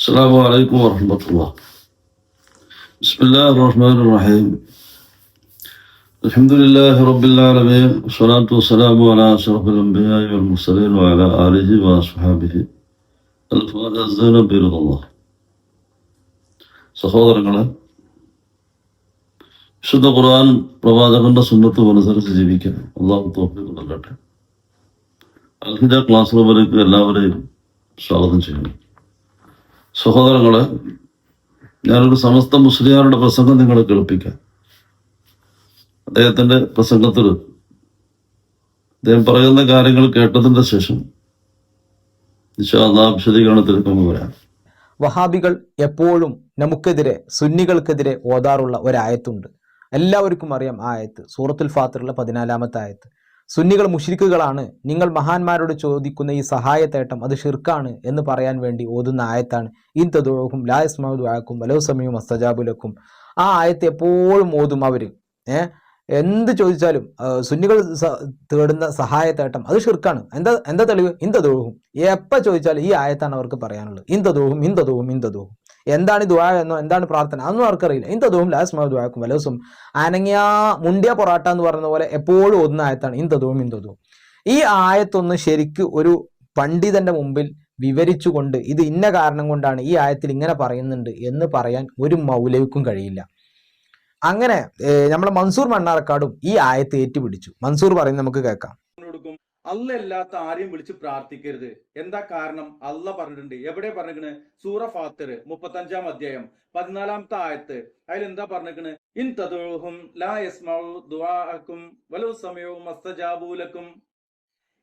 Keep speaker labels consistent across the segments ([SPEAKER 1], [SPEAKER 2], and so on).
[SPEAKER 1] السلام عليكم ورحمة الله بسم الله الرحمن الرحيم الحمد لله رب العالمين والصلاة والسلام على أشرف الأنبياء والمرسلين وعلى آله وأصحابه الفائزين برضا الله സഹോദരങ്ങളെ വിശുദ്ധ ഖുർആൻ പ്രവാചകന്റെ സുന്നത്ത് അനുസരിച്ച് ജീവിക്കാൻ അള്ളാഹു തോഫിക്ക് നൽകട്ടെ അൽഹിജ ക്ലാസ് റൂമിലേക്ക് എല്ലാവരെയും സ്വാഗതം ചെയ്യുന്നു സഹോദരങ്ങളെ ഞാനൊരു സമസ്ത മുസ്ലിയാരുടെ പ്രസംഗം നിങ്ങളെ കേൾപ്പിക്കാം. അദ്ദേഹത്തിന്റെ പ്രസംഗത്തിൽ അദ്ദേഹം പറയുന്ന കാര്യങ്ങൾ കേട്ടതിന്റെ ശേഷം വിശദീകരണത്തിലേക്ക് നമുക്ക് വരാം.
[SPEAKER 2] വഹാബികൾ എപ്പോഴും നമുക്കെതിരെ സുന്നികൾക്കെതിരെ ഓതാറുള്ള ഒരായത്തുണ്ട്. എല്ലാവർക്കും അറിയാം ആ ആയത്ത് സൂറത്തുൽ ഫാത്തിറുള്ള പതിനാലാമത്തെ ആയത്ത്. സുന്നികൾ മുഷിരിക്കുകളാണ്. നിങ്ങൾ മഹാന്മാരോട് ചോദിക്കുന്ന ഈ സഹായത്തേട്ടം അത് ഷിർക്കാണ് എന്ന് പറയാൻ വേണ്ടി ഓതുന്ന ആയത്താണ്. ഇൻ തതുഴഹും ലായസ്മാക്കും വലോ സമയവും അസ്തജാബുലക്കും ആ ആയത്ത് എപ്പോഴും ഓതും അവർ ഏഹ് എന്ത് ചോദിച്ചാലും സുന്നികൾ തേടുന്ന സഹായത്തേട്ടം അത് ഷിർക്കാണ് എന്താ എന്താ തെളിവ്? ഇന്തൊഴുകും എപ്പ ചോദിച്ചാലും ഈ ആയത്താണ് അവർക്ക് പറയാനുള്ളത്. ഇന്തൊഴുകും ഇന്തൊഴുകും ഇന്തൊഴുകും എന്താണ് ദ്വാ എന്നോ എന്താണ് പ്രാർത്ഥന? അതൊന്നും അവർക്കറിയില്ല ഇന്തതും ലാസ്മ ദ്വാക്കും വലസും അനങ്ങിയ മുണ്ടിയ പൊറാട്ട എന്ന് പറയുന്ന പോലെ എപ്പോഴും ഒന്ന ആയത്താണ് ഇന്തതും ഇന്തൊഴുകും ഈ ആയത്തൊന്ന് ശരിക്ക് ഒരു പണ്ഡിതന്റെ മുമ്പിൽ വിവരിച്ചുകൊണ്ട് ഇത് ഇന്ന കാരണം കൊണ്ടാണ് ഈ ആയത്തിൽ ഇങ്ങനെ പറയുന്നുണ്ട് എന്ന് പറയാൻ ഒരു മൗലവിക്കും കഴിയില്ല. അങ്ങനെ നമ്മളെ മൻസൂർ മണ്ണാർക്കാടും ഈ ആയത്ത് ഏറ്റുപിടിച്ചു. മൻസൂർ പറയുന്നത് നമുക്ക് കേൾക്കാം.
[SPEAKER 3] കൊടുക്കും അല്ല അല്ലാത്ത ആരെയും വിളിച്ച് പ്രാർത്ഥിക്കരുത്. എന്താ കാരണം? അല്ല പറഞ്ഞിട്ടുണ്ട്. എവിടെ പറഞ്ഞിരിക്കണ്? സൂറ ഫാത്തിർ മുപ്പത്തഞ്ചാം അധ്യായം പതിനാലാമത്തെ ആയത്ത്. അതിൽ എന്താ പറഞ്ഞിരിക്കണ്? ഇൻ തദുഹും ലാ യസ്മഉ ദുആഅക്കും വലു സമയവും മസ്തജാബൂലക്കും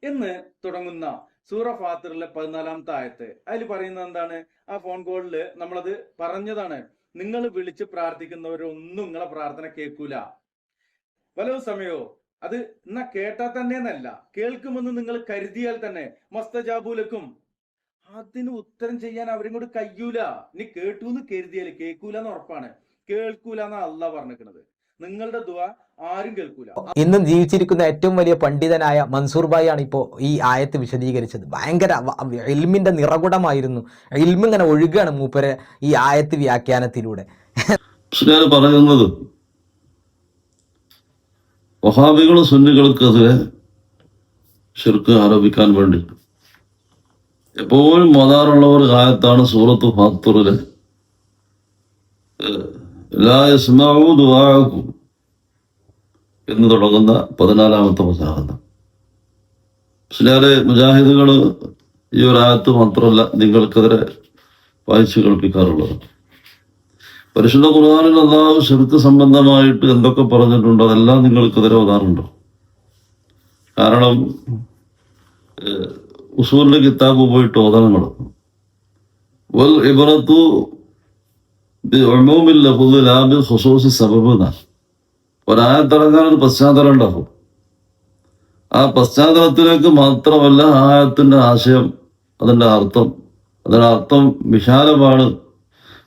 [SPEAKER 3] എന്ന് തുടങ്ങുന്ന സൂറ ഫാത്തിറിലെ പതിനാലാമത്തെ ആയത്ത്. അതിൽ പറയുന്നത് എന്താണ്? ആ ഫോൺ കോളിൽ നമ്മളത് പറഞ്ഞതാണ്. നിങ്ങൾ വിളിച്ച് പ്രാർത്ഥിക്കുന്നവരൊന്നും നിങ്ങളെ പ്രാർത്ഥന കേൾക്കൂല. വലവ് സമയോ അത് എന്നാ കേട്ടാൽ തന്നെ എന്നല്ല കേൾക്കുമെന്ന് നിങ്ങൾ കരുതിയാൽ തന്നെ മസ്തജാബൂലക്കും. അതിന് ഉത്തരം ചെയ്യാൻ അവരും കൂടി കയ്യൂല. ഇനി കേട്ടു എന്ന് കരുതിയാൽ കേൾക്കൂല എന്ന് ഉറപ്പാണ്. കേൾക്കൂല എന്നാ അല്ല പറഞ്ഞിരിക്കുന്നത് നിങ്ങളുടെ ദുവ ആരും കേൾക്കൂല.
[SPEAKER 2] ഇന്നും ജീവിച്ചിരിക്കുന്ന ഏറ്റവും വലിയ പണ്ഡിതനായ മൻസൂർ ഭായി ആണ് ഇപ്പോൾ ഈ ആയത്ത് വിശദീകരിച്ചത്. ഭയങ്കര എൽമിന്റെ ഇൽമിന്റെ നിറകുടമായിരുന്നു. എൽമിങ്ങനെ ഒഴുകാണ് ഒഴുകുകയാണ് മൂപ്പരെ ഈ ആയത്ത് വ്യാഖ്യാനത്തിലൂടെ.
[SPEAKER 1] പറയുന്നത് വഹാബികൾ സുന്നികൾക്കെതിരെ ഷിർക്ക് ആരോപിക്കാൻ വേണ്ടി. എപ്പോഴും ഒരു കാലത്താണ് സൂറത്ത് ഫാത്തൂറിലെ എല്ലാ യസ്മാവും ദുവാക്കും എന്ന് തുടങ്ങുന്ന പതിനാലാമത്തെ പ്രസാദം ചിലരെ മുജാഹിദുകൾ ഈ ഒരാത്ത് മാത്രമല്ല നിങ്ങൾക്കെതിരെ വായിച്ചു കേൾപ്പിക്കാറുള്ളത്. പരിശുദ്ധ ഖുർആാനിൽ അള്ളാഹു ഷിർക്ക് സംബന്ധമായിട്ട് എന്തൊക്കെ പറഞ്ഞിട്ടുണ്ടോ അതെല്ലാം നിങ്ങൾക്കെതിരെ ഓതാറുണ്ടോ കാരണം ഉസൂറിന്റെ കിതാബ് പോയിട്ട് ഓതനങ്ങൾ വൽ ഇബറത്തു ബി ഉമൂമിൽ ലാബ് ഖുസൂസി സബബ് എന്നാണ് ഒരായത്തിറങ്ങാൻ ഒരു പശ്ചാത്തലം ഉണ്ടാകും ആ പശ്ചാത്തലത്തിലേക്ക് മാത്രമല്ല ആയത്തിന്റെ ആശയം അതിന്റെ അർത്ഥം. അതിന്റെ അർത്ഥം വിശാലമാണ്.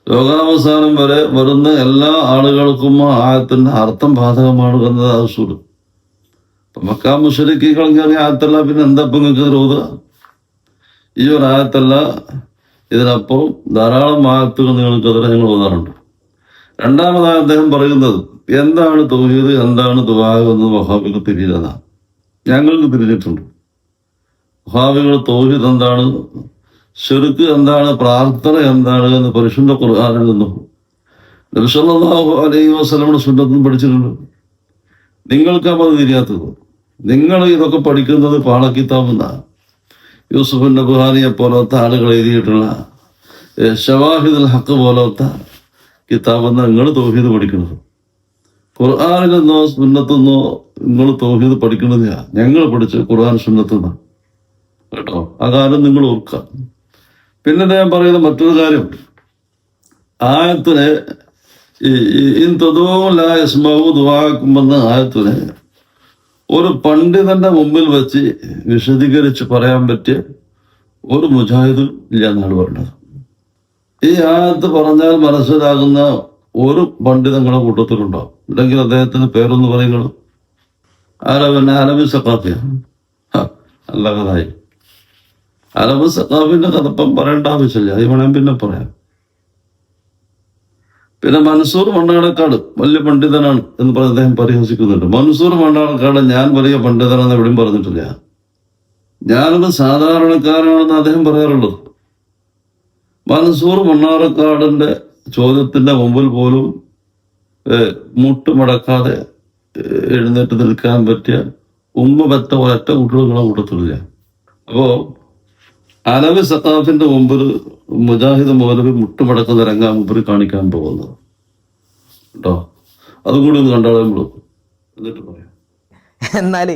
[SPEAKER 1] ലോകാവസാനം വരെ വരുന്ന എല്ലാ ആളുകൾക്കും ആയത്തിന്റെ അർത്ഥം ബാധകമാണ് എന്നത് ആവശ്യമുണ്ട് അപ്പം മക്കാ മുഷരിക്കുകൾ കളഞ്ഞ ആയത്തല്ല പിന്നെ എന്താ ഇപ്പൊ നിങ്ങൾക്ക് വിരോധ ഈ ഒരു ആയത്തല്ല ഇതിനപ്പം ധാരാളം ആയത്തുകൾ നിങ്ങൾക്കെതിരെ ഞങ്ങൾ ഓതാറുണ്ട് രണ്ടാമതായി അദ്ദേഹം പറയുന്നത് എന്താണ് തൗഹീദ് എന്താണ് ദുബാഹ് എന്ന് വഹാബിക്ക് തിരിയില്ലെന്നാണ് ഞങ്ങൾക്ക് തിരിഞ്ഞിട്ടുണ്ട്. വഹാബികൾ തൗഹീദ് എന്താണ്? ഷെറുക്ക് എന്താണ് പ്രാർത്ഥന എന്താണ് എന്ന് പരിശുദ്ധ ഖുർആാനിൽ നിന്നും. നബിസല്ലാഹു അലൈഹി വസ്ലമിന്റെ സുന്നത്തും പഠിച്ചിട്ടുണ്ട്. നിങ്ങൾക്ക് അപ്പോൾ അത് തിരിയാത്തത്. നിങ്ങൾ ഇതൊക്കെ പഠിക്കുന്നത് പാളക്കിത്താമെന്നാണ് യൂസുഫ് നബുഹാനിയെ പോലത്തെ ആളുകൾ എഴുതിയിട്ടുള്ള ഷവാഹിദുൽ ഹക്ക് പോലത്തെ കിതാബെന്ന് നിങ്ങൾ തൗഹീദ് പഠിക്കുന്നത്. ഖുർആാനിൽ നിന്നോ സുന്നത്തുനിന്നോ നിങ്ങൾ തൗഹീദ് പഠിക്കുന്നതിനാ ഞങ്ങൾ പഠിച്ച് ഖുർആൻ സുന്നത്തുനിന്നാണ് കേട്ടോ? കാര്യം നിങ്ങൾ ഓർക്കുക. പിന്നെ ഞാൻ പറയുന്ന മറ്റൊരു കാര്യം? ആയത്തിന് ദുആക്കുമെന്ന ആയത്തിന് ഒരു പണ്ഡിതന്റെ മുമ്പിൽ വെച്ച് വിശദീകരിച്ച് പറയാൻ പറ്റിയ ഒരു മുജാഹിദും ഇല്ല എന്നാണ് പറഞ്ഞത്. ഈ ആയത്ത് പറഞ്ഞാൽ മനസ്സിലാകുന്ന ഒരു പണ്ഡിതങ്ങളുടെ കൂട്ടത്തിലുണ്ടാവും അല്ലെങ്കിൽ അദ്ദേഹത്തിന്റെ പേരൊന്ന് പറയുന്നത്? ആരവൻ ആരവി സക്കാത്തിയാണ് നല്ല അലബ് സക്കാഫിന്റെ കഥപ്പം പറയേണ്ട ആവശ്യമില്ല. അത് വേണം പിന്നെ പറയാം. പിന്നെ മൻസൂർ മണ്ണാടക്കാട് വലിയ പണ്ഡിതനാണ് എന്ന് പറഞ്ഞ് അദ്ദേഹം പരിഹസിക്കുന്നുണ്ട്. മൻസൂർ മണ്ണാടക്കാട് ഞാൻ വലിയ പണ്ഡിതനാണെന്ന് എവിടെയും പറഞ്ഞിട്ടില്ല. ഞാനൊരു സാധാരണക്കാരനാണെന്ന് അദ്ദേഹം പറയാറുള്ളത് മൻസൂർ മണ്ണാറക്കാടിന്റെ ചോദ്യത്തിന്റെ മുമ്പിൽ പോലും മുട്ടുമടക്കാതെ എഴുന്നേറ്റ് നിൽക്കാൻ പറ്റിയ ഉമ്മ പറ്റ ഒരൊറ്റ കുട്ടികളെ കൂട്ടത്തില്ല അപ്പോ അലവി സത്താഫിന്റെ മുമ്പിൽ മുജാഹിദ് മൗലവി മുട്ടുമടക്കുന്ന രംഗം മുമ്പിൽ കാണിക്കാൻ പോകുന്നത്. കേട്ടോ? അതുകൂടി ഒന്ന് കണ്ടാളെ നമ്മൾ. എന്നിട്ട് പറയാം.
[SPEAKER 2] എന്നാൽ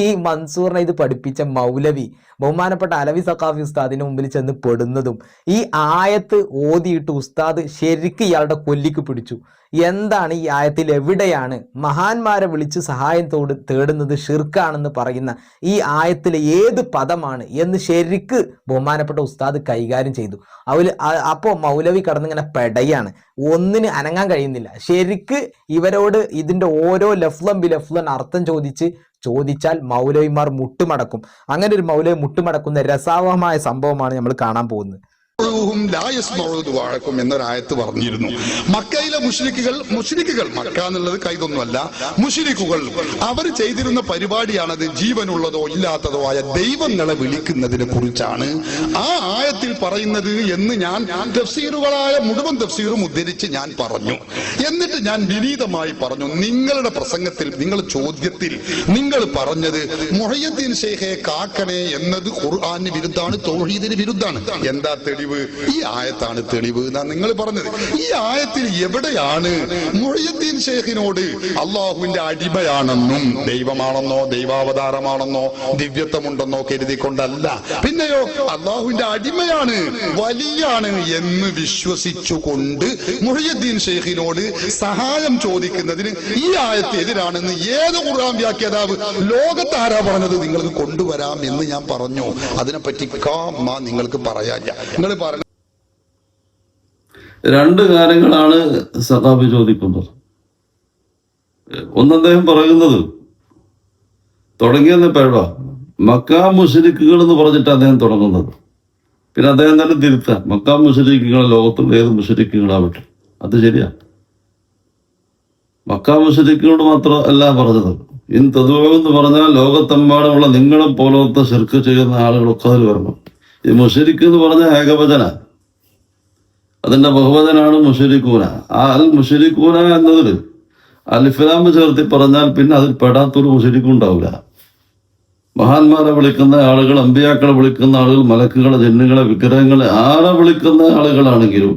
[SPEAKER 2] ഈ മൻസൂറിനെ ഇത് പഠിപ്പിച്ച മൗലവി ബഹുമാനപ്പെട്ട അലവി സഖാഫി ഉസ്താദിന് മുമ്പിൽ ചെന്ന് പെടുന്നതും ഈ ആയത്ത് ഓതിയിട്ട് ഉസ്താദ് ശരിക്ക് ഇയാളുടെ കൊല്ലിക്ക് പിടിച്ചു. എന്താണ് ഈ ആയത്തിൽ എവിടെയാണ്? മഹാന്മാരെ വിളിച്ച് സഹായം തോട് തേടുന്നത് ഷിർക്കാണെന്ന് പറയുന്ന ഈ ആയത്തിലെ ഏത് പദമാണ് എന്ന് ശരിക്ക് ബഹുമാനപ്പെട്ട ഉസ്താദ് കൈകാര്യം ചെയ്തു. അവൽ അപ്പോൾ മൗലവി കടന്നിങ്ങനെ പെടയാണ്. ഒന്നിന് അനങ്ങാൻ കഴിയുന്നില്ല. ശരിക്ക് ഇവരോട് ഇതിന്റെ ഓരോ ലഫ്ലം ബി ലഫ്ലൻ അർത്ഥം ചോദിച്ച് ചോദിച്ചാൽ മൗലവിമാർ മുട്ടുമടക്കും. അങ്ങനെ ഒരു മൗലവി മുട്ടുമടക്കുന്ന രസാവഹമായ സംഭവമാണ് നമ്മൾ കാണാൻ പോകുന്നത് ും.
[SPEAKER 4] എന്നൊരായത്ത് പറഞ്ഞിരുന്നു. മക്കയിലെ മുഷ്രിക്കുകൾ മുഷ്രിക്കുകൾ മക്ക എന്നുള്ളത് കൈതൊന്നുമല്ല. മുഷ്രിക്കുകൾ അവർ ചെയ്തിരുന്ന പരിപാടിയാണത് ജീവനുള്ളതോ ഇല്ലാത്തതോ ആയ ദൈവങ്ങളെ വിളിക്കുന്നതിനെ കുറിച്ചാണ്. ആ ആയത്തിൽ പറയുന്നത് എന്ന് ഞാൻ തഫ്സീറുകളായ മുഴുവൻ തഫ്സീറും ഉദ്ധരിച്ച് ഞാൻ പറഞ്ഞു. എന്നിട്ട് ഞാൻ വിനീതമായി പറഞ്ഞു നിങ്ങളുടെ പ്രസംഗത്തിൽ നിങ്ങൾ ചോദ്യത്തിൽ നിങ്ങൾ പറഞ്ഞത് മുഹയ്യദ്ദീൻ ഷെയ്ഖെ കാക്കണേ എന്നത് ഖുർആാന് വിരുദ്ധാണ് തൗഹീദിന് വിരുദ്ധാണ് എന്താ തെളിവ്? ഈ ആയത്താണ് തെളിവ് എന്നാ നിങ്ങൾ പറഞ്ഞത്. ഈ ആയത്തിൽ എവിടെയാണ് മൊഴിയദ്ദീൻ ഷേഖിനോട് അള്ളാഹുവിന്റെ അടിമയാണെന്നും ദൈവമാണെന്നോ ദൈവാവതാരമാണെന്നോ ദിവ്യത്വമുണ്ടെന്നോ കരുതിക്കൊണ്ടല്ല. പിന്നെയോ അള്ളാഹുവിന്റെ അടിമയാണ് വലിയാണ് എന്ന് വിശ്വസിച്ചുകൊണ്ട് മൊഴിയദ്ദീൻ ഷേഖിനോട് സഹായം ചോദിക്കുന്നതിന് ഈ ആയത്ത് എതിരാണെന്ന് ഏത് ഖുർആൻ വ്യാഖ്യാതാവ് ലോകത്ത് ആരാ പറഞ്ഞത്? നിങ്ങൾക്ക് കൊണ്ടുവരാം എന്ന് ഞാൻ പറഞ്ഞു. അതിനെപ്പറ്റി കാമ നിങ്ങൾക്ക് പറയാനില്ല. നിങ്ങൾ പറഞ്ഞ
[SPEAKER 1] രണ്ട് കാര്യങ്ങളാണ് സഖാബി ചോദിക്കുന്നത്. ഒന്ന് അദ്ദേഹം പറയുന്നത് തുടങ്ങിയെന്ന് പേഴ മക്കാ മുഷരിക്കുകൾ എന്ന് പറഞ്ഞിട്ട് അദ്ദേഹം തുടങ്ങുന്നത്. പിന്നെ അദ്ദേഹം തന്നെ തിരുത്താം മക്കാ മുഷരിക്കുകൾ ലോകത്തുള്ള ഏത് മുഷരിക്കുകളാവട്ടെ അത് ശരിയാ. മക്കാ മുഷരിക്കുകളോട് മാത്രം അല്ല പറഞ്ഞത്. ഇൻ തതുവെന്ന് പറഞ്ഞാൽ ലോകത്തെമ്പാടുമുള്ള നിങ്ങളെ പോലത്തെ ശിർക്ക് ചെയ്യുന്ന ആളുകളൊക്കെ അതിൽ വരണം. ഈ മുഷരിക്ക് എന്ന് പറഞ്ഞ ഏകവചന. അതിന്റെ ബഹുവചനാണ് മുഷരിക്കൂന. ആ അൽ മുഷരിക്കൂന എന്നതിൽ അലിഫലാമ്പ് ചേർത്തി പറഞ്ഞാൽ പിന്നെ അതിൽ പെടാത്തൊരു മുഷരിക്കും ഉണ്ടാവില്ല. മഹാന്മാരെ വിളിക്കുന്ന ആളുകൾ അമ്പിയാക്കളെ വിളിക്കുന്ന ആളുകൾ മലക്കുകളെ ജന്നുകളെ വിഗ്രഹങ്ങളെ ആരെ വിളിക്കുന്ന ആളുകളാണെങ്കിലും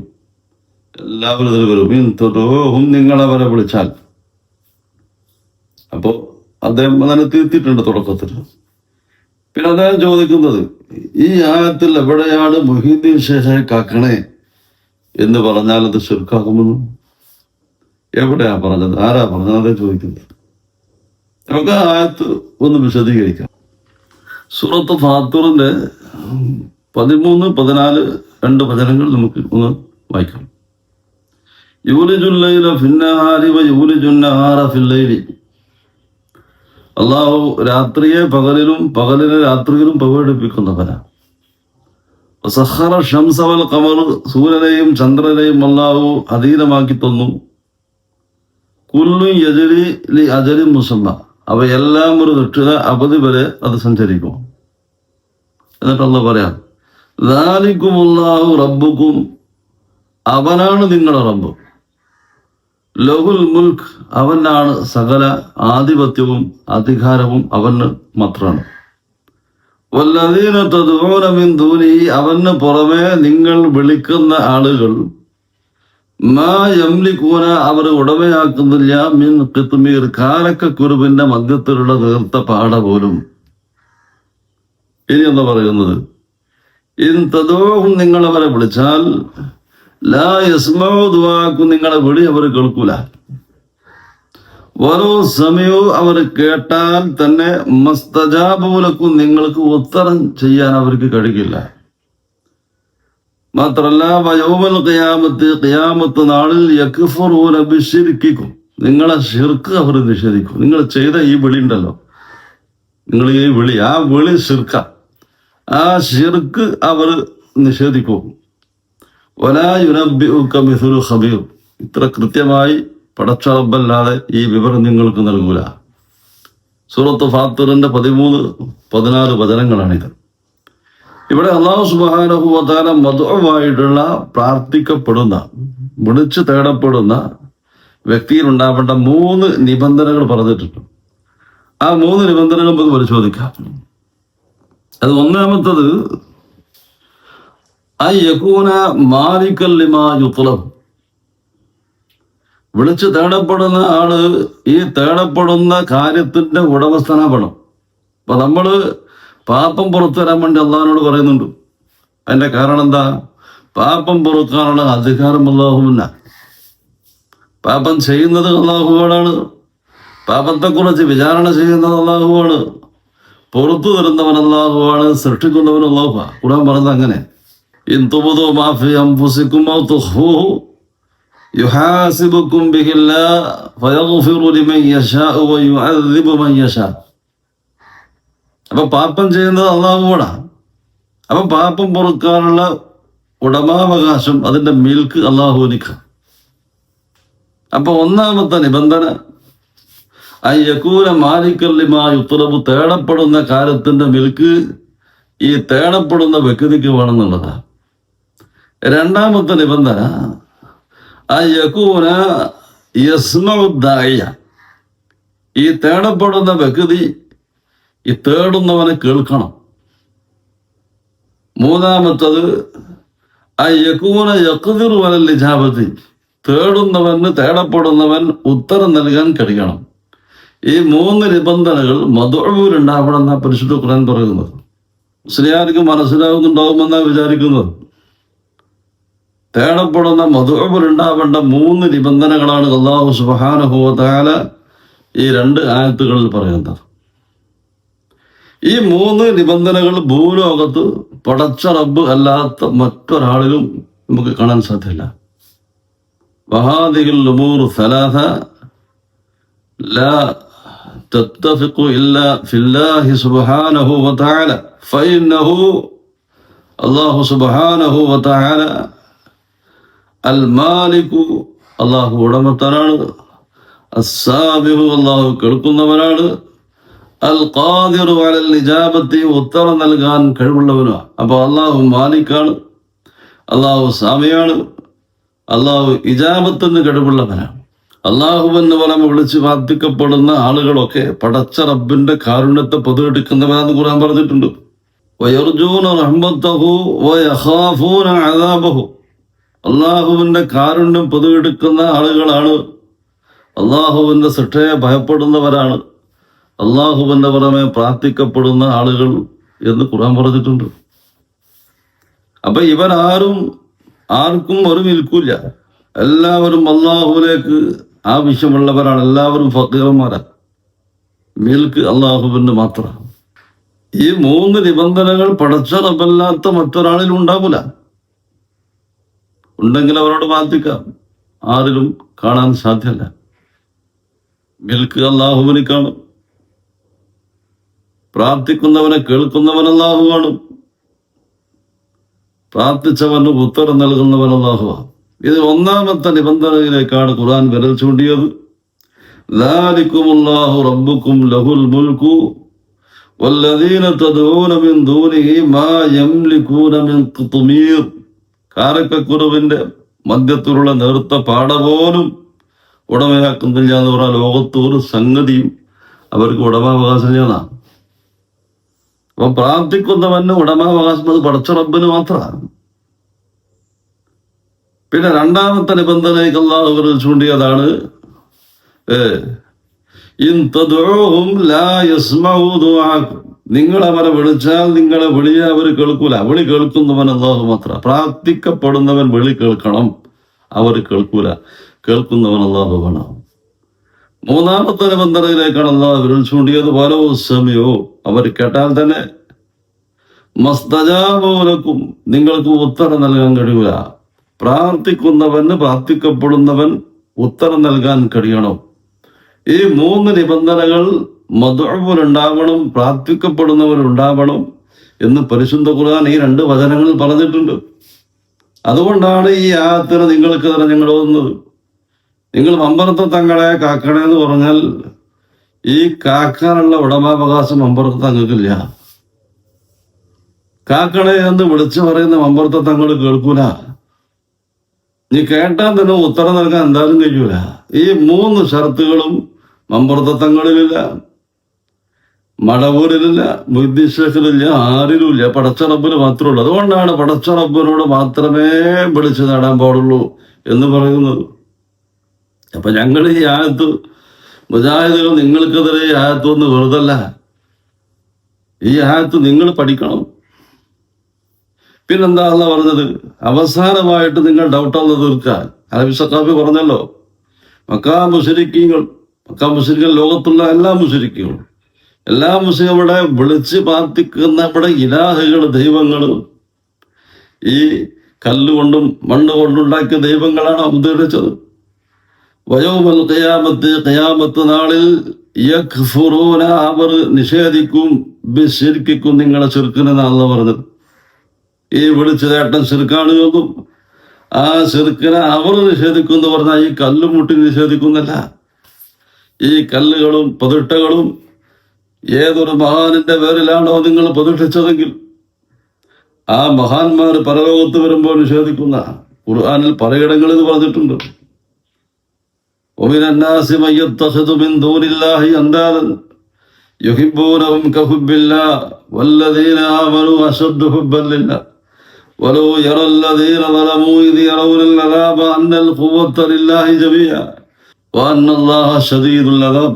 [SPEAKER 1] എല്ലാവരും ഇതിൽ വരും. ഇൻ തൊടോഹും നിങ്ങളവരെ വിളിച്ചാൽ. അപ്പോ അദ്ദേഹം അതിനെ തിരുത്തിയിട്ടുണ്ട് തുടക്കത്തിൽ. പിന്നെ അദ്ദേഹം ചോദിക്കുന്നത് ഈ ആയത്തിൽ എവിടെയാണ് മൊഹീദ്ദീൻ ഷേഖെ കാക്കണേ എന്ന് പറഞ്ഞാൽ അത് ശുർക്കാകുമെന്ന് എവിടെയാ പറഞ്ഞത്? ആരാ പറഞ്ഞത്? ചോദിക്കുന്നത്. നമുക്ക് ആ ആയത്ത് ഒന്ന് വിശദീകരിക്കാം. സൂറത്ത് ഫാത്തൂറിന്റെ പതിമൂന്ന് പതിനാല് രണ്ട് വചനങ്ങൾ നമുക്ക് ഒന്ന് വായിക്കാം. യൂലിജുല്ലൈല ഫിന്നഹാരി വ യൂലിജുന്നഹാര ഫില്ലൈലി അള്ളാഹു രാത്രിയെ പകലിലും പകലിനെ രാത്രിയിലും പകടിപ്പിക്കുന്നവനാണ് കമർ സൂര്യനെയും ചന്ദ്രനെയും അള്ളാഹു അധീനമാക്കി തന്നു. കുല്ലും യജലി ലി അജലി മുസമ്മ. അവയെല്ലാം ഒരു നിശ്ചിത അവധി വരെ അത് സഞ്ചരിക്കും. എന്നിട്ടല്ല പറയാം ലാലിക്കും അള്ളാഹു റബ്ബുക്കും അവനാണ് നിങ്ങളുടെ റബ്ബ്. ലഹുൽ മുൽക്ക് അവനാണ് സകല ആധിപത്യവും അധികാരവും അവന് മാത്രമാണ്. വല്ലതീന അവന് പുറമെ നിങ്ങൾ വിളിക്കുന്ന ആളുകൾ മാ അവർ ഉടമയാക്കുന്നില്ല മിൻ കിത്മീർ കാരക്ക കുരുവിന്റെ മധ്യത്തിലുള്ള തീർത്ത പാട പോലും. ഇനി എന്താ പറയുന്നത്? ഇൻ തദോഹും നിങ്ങൾ അവരെ വിളിച്ചാൽ ലാ നിങ്ങളെ വിളി അവർ കേൾക്കൂല. ഓരോ സമയവും അവർ കേട്ടാൽ തന്നെ മസ്തജാബൂലക്കും നിങ്ങൾക്ക് ഉത്തരം ചെയ്യാൻ അവർക്ക് കഴിയില്ല. മാത്രല്ല വയോമൽ കയാമത്ത് കയാമത്ത് നാളിൽ യക്ഫറൂന നിങ്ങളെ ഷിർക്ക് അവർ നിഷേധിക്കും. നിങ്ങൾ ചെയ്ത ഈ വിളി ഉണ്ടല്ലോ. നിങ്ങൾ ഈ വിളി ആ വിളി ഷിർക്ക ആ ഷിർക്ക് അവർ നിഷേധിക്കും. ഖബീർ. ഇത്ര കൃത്യമായി പടച്ചറബല്ലാതെ ഈ വിവരം നിങ്ങൾക്ക് നൽകൂല. സൂറത്ത് ഫാത്തറിന്റെ പതിമൂന്ന് പതിനാല് വചനങ്ങളാണിത്. ഇവിടെ അള്ളാഹു സുബാനഹുവതാല മധുവായിട്ടുള്ള പ്രാർത്ഥിക്കപ്പെടുന്ന വിളിച്ചു തേടപ്പെടുന്ന വ്യക്തിയിൽ ഉണ്ടാവേണ്ട മൂന്ന് നിബന്ധനകൾ പറഞ്ഞിട്ടുണ്ട്. ആ മൂന്ന് നിബന്ധനകൾ നമുക്ക് പരിശോധിക്കാം. അത് ഒന്നാമത്തത് ആ യകൂന മാലിക്കല്ലിമാ യുത്തുലം വിളിച്ച് തേടപ്പെടുന്ന ആൾ ഈ തേടപ്പെടുന്ന കാര്യത്തിന്റെ ഉടമസ്ഥനാവണം. അപ്പൊ നമ്മൾ പാപ്പം പുറത്തു വരാൻ വേണ്ടി അള്ളഹാനോട് പറയുന്നുണ്ട്. അതിന്റെ കാരണം എന്താ പാപ്പം പുറക്കാനുള്ള അധികാരം അള്ളാഹുവില്ല പാപം ചെയ്യുന്നത് അള്ളാഹുവാണ്. പാപത്തെക്കുറിച്ച് വിചാരണ ചെയ്യുന്നത് അള്ളാഹുവാണ്. പുറത്തു തരുന്നവൻ അള്ളാഹുവാണ്. സൃഷ്ടിക്കുന്നവൻ അള്ളാഹുവാ. ഖുർആൻ പറഞ്ഞത് അങ്ങനെ. ഇൻ في انفسكم او تخفوه يحاسبكم به الله فيغفر لمن يشاء ويعذب من يشاء. അപ്പൊ പാപ്പം ചെയ്യുന്നത് അള്ളാഹുവാണ് അപ്പൊ പാപ്പം പൊറുക്കാനുള്ള ഉടമാവകാശം അതിന്റെ മിൽക്ക് അള്ളാഹുവിനിക്ക. അപ്പൊ ഒന്നാമത്തെ നിബന്ധന ആ യക്കൂല മാലിക്കല്ലിമായി ഉത്തരവ് തേടപ്പെടുന്ന കാര്യത്തിന്റെ മിൽക്ക് ഈ തേടപ്പെടുന്ന വ്യക്തിക്ക് വേണമെന്നുള്ളതാ രണ്ടാമത്തെ നിബന്ധന ആ യക്കൂന യസ്മുദ്ദായ ഈ തേടപ്പെടുന്ന വ്യക്തി ഈ തേടുന്നവനെ കേൾക്കണം. മൂന്നാമത്തത് ആ യക്കൂന യക്കുതിർവന ലിജാപതി തേടുന്നവന് തേടപ്പെടുന്നവൻ ഉത്തരം നൽകാൻ കഴിയണം. ഈ മൂന്ന് നിബന്ധനകൾ മധുഴൂരുണ്ടാവണം എന്നാ പരിശുദ്ധ ഖുർആൻ പറയുന്നത്. മുസ്ലിയാർക്ക് മനസ്സിലാവുന്നുണ്ടാവുമെന്നാണ് വിചാരിക്കുന്നത്. തേടപ്പെടുന്ന മധുഴൂരുണ്ടാവേണ്ട മൂന്ന് നിബന്ധനകളാണ് അള്ളാഹു സുബാനുഭവത്താല ഈ രണ്ട് ആയത്തുകളിൽ പറയുന്നത് ഈ മൂന്ന് നിബന്ധനകൾ ഭൂലോകത്ത് പടച്ച റബ്ബ് അല്ലാത്ത മറ്റൊരാളിലും നമുക്ക് കാണാൻ സാധ്യമല്ല വഹാദികൾ ഉമൂർ സലാഹ لا تتفق إلا في الله سبحانه وتعالى فإنه الله سبحانه وتعالى അൽ മാലിക്കു അള്ളാഹു ഉടമത്തനാണ് അസാബിഹു അള്ളാഹു കേൾക്കുന്നവനാണ്. അൽ ഖാദിറു അലൽ നിജാബത്തി ഉത്തരം നൽകാൻ കഴിവുള്ളവനാണ് അപ്പോൾ അള്ളാഹു മാലിക്കാണ്. അള്ളാഹു സാമിയാണ്. അള്ളാഹു ഇജാബത്തിന് കഴിവുള്ളവനാണ്. അള്ളാഹു എന്ന് പറയുമ്പോൾ വിളിച്ച് വാർദ്ധിക്കപ്പെടുന്ന ആളുകളൊക്കെ പടച്ച റബ്ബിന്റെ കാരുണ്യത്തെ പൊതുവെടുക്കുന്നവരാന്ന് ഖുർആൻ പറഞ്ഞിട്ടുണ്ട്. വയർജൂന റഹ്മത്തഹു വയഹാഫൂൻ അദാബഹു. അള്ളാഹുവിന്റെ കാരുണ്യം പൊതുവെടുക്കുന്ന ആളുകളാണ്. അള്ളാഹുവിന്റെ ശിക്ഷയെ ഭയപ്പെടുന്നവരാണ്. അള്ളാഹുവിന്റെ പുറമെ പ്രാർത്ഥിക്കപ്പെടുന്ന ആളുകൾ എന്ന് ഖുർആൻ പറഞ്ഞിട്ടുണ്ട്. അപ്പൊ ഇവരാരും ആർക്കും ഒരു നിൽക്കില്ല എല്ലാവരും അള്ളാഹുവിലേക്ക് ആവശ്യമുള്ളവരാണ്. എല്ലാവരും ഫക്കീറന്മാരാണ് മിൽക്ക് അള്ളാഹുവിന് മാത്രം. ഈ മൂന്ന് നിബന്ധനകൾ പടച്ച റബ്ബല്ലാത്ത മറ്റൊരാളിൽ ഉണ്ടാവില്ല. ഉണ്ടെങ്കിൽ അവരോട് പ്രാർത്ഥിക്കാം ആരിലും കാണാൻ സാധ്യമല്ല മിൽക്ക് അള്ളാഹുവിന് കാണും പ്രാർത്ഥിക്കുന്നവനെ കേൾക്കുന്നവൻ അള്ളാഹു കാണും പ്രാർത്ഥിച്ചവന് ഉത്തരം നൽകുന്നവൻ അള്ളാഹുവാണ് ഇത് ഒന്നാമത്തെ നിബന്ധനയിലേക്കാണ് ഖുർആൻ വിരൽ ചൂണ്ടിയത് ذلكم الله ربكم له الملك والذين تدعون من دونه ما يملكون من قطمير കാരക്കക്കുറവിന്റെ മധ്യത്തിലുള്ള നേർത്ത പാട പോലും ഉടമയാക്കുന്നില്ല എന്ന് പറഞ്ഞാൽ ലോകത്തൊരു സംഗതിയും അവർക്ക് ഉടമാവകാശം ചെയ്യുന്നതാണ് അപ്പൊ പ്രാർത്ഥിക്കുന്നവന് ഉടമാവകാശം അത് പടച്ച റബ്ബിന് മാത്രമാണ് പിന്നെ രണ്ടാമത്തെ നിബന്ധനയ്ക്ക് അള്ളാഹു ചൂണ്ടിയതാണ് ഏ, ഇൻ തദ്ഉഹും ലാ ദുആക്കും. നിങ്ങൾ അവരെ വിളിച്ചാൽ നിങ്ങളെ വിളിയെ അവർ കേൾക്കൂല. വിളി കേൾക്കുന്നവൻ അള്ളാഹു മാത്ര. പ്രാർത്ഥിക്കപ്പെടുന്നവൻ വിളി കേൾക്കണം. അവർ കേൾക്കൂല. കേൾക്കുന്നവൻ അള്ളാഹു വേണം. മൂന്നാമത്തെ നിബന്ധനയിലേക്കാണ് അള്ളാഹു വിരൽ ചൂണ്ടിയത്. പലോ സമയോ അവർ കേട്ടാൽ തന്നെ മസ്തജാബോലക്കും നിങ്ങൾക്ക് ഉത്തരം നൽകാൻ കഴിയൂല. പ്രാർത്ഥിക്കുന്നവന് പ്രാർത്ഥിക്കപ്പെടുന്നവൻ ഉത്തരം നൽകാൻ കഴിയണം. ഈ മൂന്ന് നിബന്ധനകൾ മധുവുണ്ടാവണം പ്രാർത്ഥിക്കപ്പെടുന്നവരുണ്ടാവണം എന്ന് പരിശുദ്ധ ഖുർആൻ ഈ രണ്ട് വചനങ്ങൾ പറഞ്ഞിട്ടുണ്ട്. അതുകൊണ്ടാണ് ഈ ആയത്തിന് നിങ്ങൾക്ക് തന്നെ ഞങ്ങൾ ഓതുന്നത്. നിങ്ങൾ മമ്പറത്ത് തങ്ങളെ കാക്കണേ എന്ന് പറഞ്ഞാൽ ഈ കാക്കാനുള്ള ഉടമാവകാശം മമ്പറത്ത് തങ്ങൾക്കില്ല. കാക്കണേ എന്ന് വിളിച്ചു പറയുന്ന മമ്പറത്തെ തങ്ങൾ കേൾക്കൂല. നീ കേട്ടാൽ തന്നെ ഉത്തരം നൽകാൻ എന്തായാലും കഴിയൂല. ഈ മൂന്ന് ഷർത്തുകളും മമ്പറത്തെ തങ്ങളിലില്ല. മടവൂരിലില്ല ബുദ്ധിശേഖരില്ല ആരിലുമില്ല പടച്ചറബിന് മാത്രമേ ഉള്ളൂ അതുകൊണ്ടാണ് പടച്ചറബിനോട് മാത്രമേ വിളിച്ചു നേടാൻ പാടുള്ളൂ എന്ന് പറയുന്നത്. അപ്പൊ ഞങ്ങൾ ഈ ആയത്ത് മുജാഹിദുകൾ നിങ്ങൾക്കെതിരെ ഈ ആയത്തൊന്ന് വെറുതല്ല. ഈ ആയത്ത് നിങ്ങൾ പഠിക്കണം. പിന്നെന്താ പറഞ്ഞത്? അവസാനമായിട്ട് നിങ്ങൾ ഡൗട്ടുള്ളത് തീർക്കാൻ അലബി സക്കാബി പറഞ്ഞല്ലോ മക്കാ മുഷരിക്കീങ്ങൾ മക്കാ മുഷരിക്കൽ ലോകത്തുള്ള എല്ലാ മുഷരിക്കുകളും എല്ലാ മുസ്ലിം ഇവിടെ വിളിച്ച് പ്രാർത്ഥിക്കുന്ന ഇവിടെ ഇലാഹുകൾ ദൈവങ്ങൾ ഈ കല്ലുകൊണ്ടും മണ്ണ് കൊണ്ടുണ്ടാക്കിയ ദൈവങ്ങളാണ് അവതരിച്ചത് വയോമൽ കയാമത്ത് കയാമത്ത് നാളിൽ അവർ നിഷേധിക്കും ബിശിർക്കിക്കും നിങ്ങളെ ചെറുക്കിനെന്നാണ് പറഞ്ഞത്. ഈ വിളിച്ചതേട്ടൻ ചെറുക്കാണ് എന്നും ആ ചെറുക്കിനെ അവർ നിഷേധിക്കും എന്ന് പറഞ്ഞാൽ ഈ കല്ലും മുട്ടി നിഷേധിക്കുന്നല്ല. ഈ കല്ലുകളും പതിട്ടകളും ഏതൊരു മഹാനിന്റെ പേരിലാണോ നിങ്ങൾ പ്രതിഷ്ഠിച്ചതെങ്കിൽ ആ മഹാന്മാർ പരലോകത്ത് വരുമ്പോൾ നിഷേധിക്കുന്ന ഖുർആാനിൽ പലയിടങ്ങളിൽ പറഞ്ഞിട്ടുണ്ട് ومن الناس من يتخذ من دون الله أندادا يحبونهم كحب الله والذين آمنوا أشد حبا لله ولو يرى الذين ظلموا إذ يرون العذاب أن القوة لله جميعا وأن الله شديد العذاب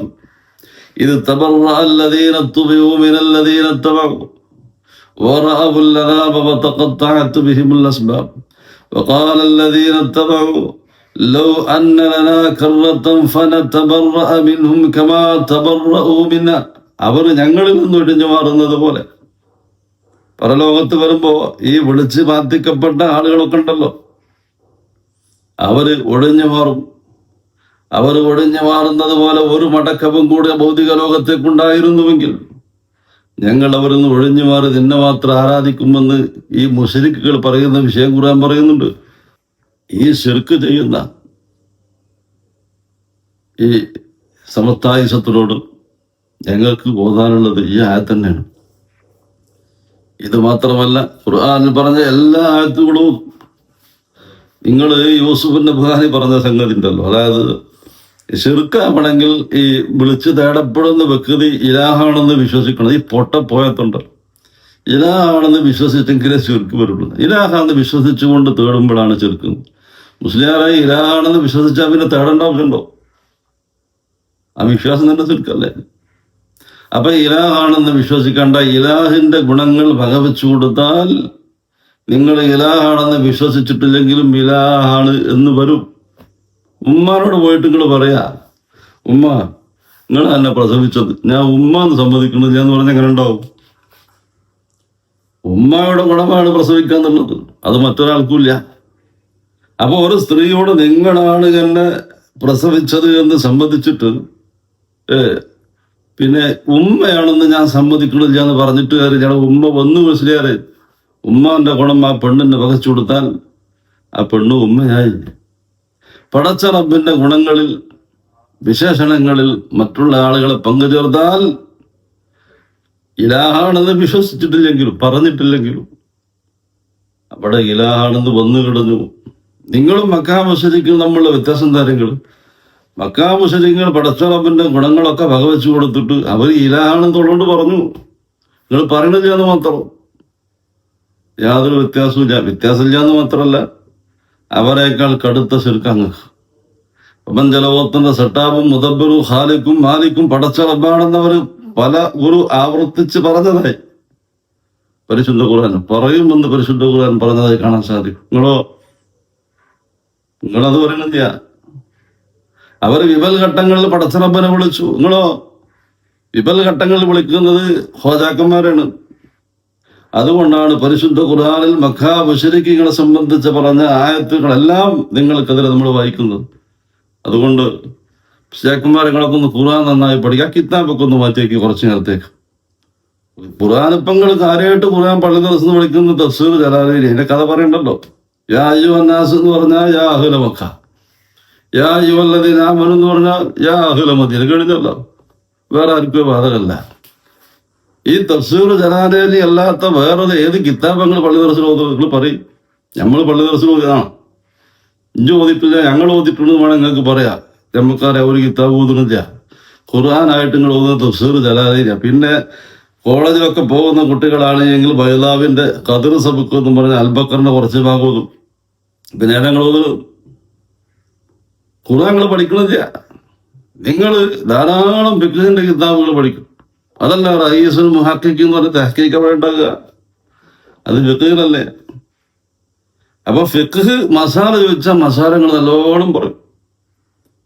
[SPEAKER 1] إذ تبرأ الذين اتبعوا من الذين اتبعوا ورأوا العذاب وتقطعت بهم الأسباب وقال الذين اتبعوا لو أن لنا كرة فنتبرأ منهم كما تبرأوا منا അവർ ഞങ്ങളിൽ നിന്ന് ഒഴിഞ്ഞു മാറുന്നത് പോലെ പരലോകത്ത് വരുമ്പോ ഈ വിളിച്ച് ബാധിക്കപ്പെട്ട ആളുകളൊക്കെ ഉണ്ടല്ലോ അവര് ഒഴിഞ്ഞു മാറും അവർ ഒഴിഞ്ഞു മാറുന്നത് പോലെ ഒരു മടക്കവും കൂടെ ഭൗതിക ലോകത്തേക്കുണ്ടായിരുന്നുവെങ്കിൽ ഞങ്ങൾ അവരിൽ നിന്ന് ഒഴിഞ്ഞു മാറി നിന്നെ മാത്രം ആരാധിക്കുമെന്ന് ഈ മുഷരിക്കുകൾ പറയുന്ന വിഷയം കുറാൻ പറയുന്നുണ്ട്. ഈ ശിർക്ക് ചെയ്യുന്ന ഈ സമത്തായുസത്തിനോട് ഞങ്ങൾക്ക് ഓതാനുള്ളത് ഈ ആയത്ത് തന്നെയാണ്. ഇത് മാത്രമല്ല ഖുർആാനിൽ പറഞ്ഞ എല്ലാ ആയത്തുകളും നിങ്ങൾ യൂസുഫിന്റെ ബുഹാനി പറഞ്ഞ സംഗതി ഉണ്ടല്ലോ അതായത് ശിർക്കാവണമെങ്കിൽ ഈ വിളിച്ച് തേടപ്പെടുന്ന വ്യക്തി ഇലാഹാണെന്ന് വിശ്വസിക്കണം. ഈ പൊട്ട പോയത്തുണ്ടല്ലോ ഇലാഹാണെന്ന് വിശ്വസിച്ചെങ്കിലേ ചെറുക്ക് വരുള്ളൂ. ഇലാഹാന്ന് വിശ്വസിച്ചുകൊണ്ട് തേടുമ്പോഴാണ് ചെറുക്കുന്നത് മുസ്ലിയാറായി ഇലാഹാണെന്ന് വിശ്വസിച്ചാൽ പിന്നെ തേടേണ്ട ആവശ്യമുണ്ടോ? ആ വിശ്വാസം തന്നെ ചുരുക്കല്ലേ അപ്പൊ ഇലാഹാണെന്ന് വിശ്വസിക്കേണ്ട ഇലാഹിന്റെ ഗുണങ്ങൾ വകവെച്ചു കൊടുത്താൽ നിങ്ങൾ ഇലാഹാണെന്ന് വിശ്വസിച്ചിട്ടില്ലെങ്കിലും ഇലാഹാണ് എന്ന് വരും. ഉമ്മാനോട് പോയിട്ട് നിങ്ങൾ പറയാ ഉമ്മ നിങ്ങൾ എന്നെ പ്രസവിച്ചത്. ഞാൻ ഉമ്മ എന്ന് സമ്മതിക്കുന്നത് ഞാൻ പറഞ്ഞാൽ എങ്ങനെ ഉണ്ടാവും? ഉമ്മയുടെ ഗുണമാണ് പ്രസവിക്കുക എന്നുള്ളത് അത് മറ്റൊരാൾക്കുമില്ല അപ്പോൾ ഒരു സ്ത്രീയോട് നിങ്ങളാണ് എന്നെ പ്രസവിച്ചത് എന്ന് സമ്മതിച്ചിട്ട് പിന്നെ ഉമ്മയാണെന്ന് ഞാൻ സമ്മതിക്കണില്ല എന്ന് പറഞ്ഞിട്ട് കയറി ഞാൻ ഉമ്മ വന്നു മനസ്സിലാറ് ഉമ്മാന്റെ ഗുണം ആ പെണ്ണിനെ വകച്ചു കൊടുത്താൽ ആ പെണ്ണ് ഉമ്മയായി. പടച്ച റബ്ബിന്റെ ഗുണങ്ങളിൽ വിശേഷണങ്ങളിൽ മറ്റുള്ള ആളുകളെ പങ്കുചേർത്താൽ ഇലാഹാണെന്ന് വിശ്വസിച്ചിട്ടില്ലെങ്കിലും പറഞ്ഞിട്ടില്ലെങ്കിലും അവിടെ ഇലാഹാണെന്ന് വന്നു കിടന്നു നിങ്ങളും മക്കാ മുഷരിക്കും നമ്മളുടെ വ്യത്യാസം താരങ്ങൾ മക്കാ മുഷരിങ്ങൾ പടച്ചറബിന്റെ ഗുണങ്ങളൊക്കെ വകവെച്ചു കൊടുത്തിട്ട് അവർ തുടർന്ന് പറഞ്ഞു. നിങ്ങൾ പറയണില്ല എന്ന് മാത്രം. യാതൊരു വ്യത്യാസമില്ല വ്യത്യാസമില്ല എന്ന് മാത്രമല്ല. അവരെക്കാൾ കടുത്ത ശിർക്കങ്ങ് അപ്പം ജലവത്തിന്റെ സെട്ടാബും മുദബറും ഹാലിക്കും മാലിക്കും പടച്ച റബ്ബാണെന്നവർ പല ഗുരു ആവർത്തിച്ച് പറഞ്ഞതായി. പരിശുദ്ധ ഖുർആൻ പറയുമെന്ന് പരിശുദ്ധ ഖുർആൻ പറഞ്ഞതായി കാണാൻ സാധിക്കും. നിങ്ങളോ? നിങ്ങളത് പറയുന്നില്ല. അവർ വിപൽ ഘട്ടങ്ങളിൽ പടച്ചറബനെ വിളിച്ചു. നിങ്ങളോ? വിപൽ ഘട്ടങ്ങളിൽ വിളിക്കുന്നത് ഹോജാക്കന്മാരാണ് അതുകൊണ്ടാണ് പരിശുദ്ധ ഖുർആനിൽ മഖാ മുഷരിക്കുകളെ സംബന്ധിച്ച് പറഞ്ഞ ആയത്തുകളെല്ലാം നിങ്ങൾക്കെതിരെ നമ്മൾ വായിക്കുന്നത്. അതുകൊണ്ട് ഷേഖന്മാരെങ്ങളൊക്കെ ഒന്ന് ഖുർആൻ നന്നായി പഠിക്കുക. കിതാബൊക്കെ ഒന്ന് മാറ്റിയേക്ക് കുറച്ച് നേരത്തേക്ക്. ഖുർആൻ ഇപ്പം കാര്യമായിട്ട് ഖുർആൻ പള്ളി ദിവസം വിളിക്കുന്ന തഫ്സീർ ജലാലി അതിന്റെ കഥ പറയണ്ടല്ലോ. യാ യു അന്നാസ് എന്ന് പറഞ്ഞാൽ യാ അഹുല മക്ക. യാ യുവല്ലതി നാമൻ എന്ന് പറഞ്ഞാൽ യാ അഹുല മദീന. കഴിഞ്ഞല്ലോ. വേറെ ആർക്കും ബാധകല്ല. ഈ തഫ്സീർ ജലാലേലി അല്ലാത്ത വേറെ ഏത് കിതാബങ്ങൾ പള്ളി ദർശനം നിങ്ങൾ പറയും? നമ്മൾ പള്ളി ദർശനം ഓതിയതാണ്. ഇഞ്ച് ഓതിപ്പില്ല ഞങ്ങൾ ഓതിട്ടുണ്ട് വേണം നിങ്ങൾക്ക് പറയാം. നമുക്കറിയാം ഒരു കിതാബ് ഓതുന്നില്ല. ഖുർആാനായിട്ട് നിങ്ങൾ ഓതുന്ന തഫ്സീർ ജലാലില്ല പിന്നെ കോളേജിലൊക്കെ പോകുന്ന കുട്ടികളാണെങ്കിൽ ബൈലാവിന്റെ കതിർ സബുക്ക് എന്ന് പറഞ്ഞ അൽബക്കറിന്റെ കുറച്ച് ഭാഗം ഓതും. പിന്നെ ഞങ്ങൾ ഓതും? ഖുർആൻ നിങ്ങൾ പഠിക്കണില്ല. നിങ്ങൾ ധാരാളം ഫിഖിന്റെ കിതാബുകൾ പഠിക്കും. അതല്ല റയീസുൽ മുഹക്കിക്ക് എന്ന് പറഞ്ഞ് തഹക്കീക്ക ഉണ്ടാകുക അത് ഫിക്കുകളല്ലേ അപ്പൊ ഫിഖ് മസാല ചോദിച്ചാൽ മസാലങ്ങൾ നല്ലോണം പറയും.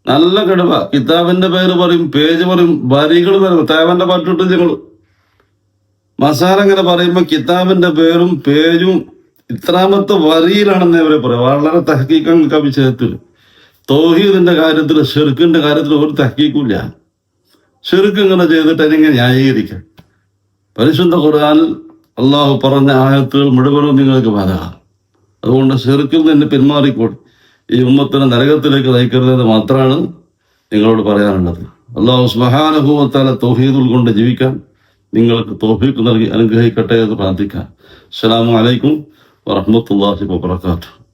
[SPEAKER 1] നല്ല കിടവ. കിതാബിന്റെ പേര് പറയും പേജ് പറയും വരികൾ പറയും തേവന്റെ പാട്ടിട്ട് ഞങ്ങൾ മസാല ഇങ്ങനെ പറയുമ്പോൾ കിതാബിന്റെ പേരും പേജും ഇത്രാമത്തെ വരിയിലാണെന്ന് ഇവരെ പറയാം. വളരെ തഹക്കീക്കാൻ ചേർത്തില്ല തോഹീദിന്റെ കാര്യത്തിൽ ഷെർക്കിന്റെ കാര്യത്തിൽ ഒരു തഹക്കീക്കില്ല ഷെർക്ക് ഇങ്ങനെ ചെയ്തിട്ട് അതിനെ ന്യായീകരിക്കാം. പരിശുദ്ധ ഖുർആനിൽ അള്ളാഹു പറഞ്ഞ ആയത്തുകൾ മുഴുവനും നിങ്ങൾക്ക് ബാധകം. അതുകൊണ്ട് ചെറുക്കും നിന്ന് പിന്മാറിക്കോട്ടെ. ഈ ഉമ്മത്തിനെ നരകത്തിലേക്ക് നയിക്കരുതെന്ന് മാത്രമാണ് നിങ്ങളോട് പറയാനുള്ളത്. അള്ളാഹു സ്മഹാനുഭവത്താലെ തോഹീദ് ഉൾക്കൊണ്ട് ജീവിക്കാൻ നിങ്ങൾക്ക് തോഫീക്ക് നൽകി അനുഗ്രഹിക്കട്ടെ എന്ന് പ്രാർത്ഥിക്കാം. അസ്സലാമു അലൈക്കും വറഹ്മത്തുള്ളാഹി വബറകാതുഹു.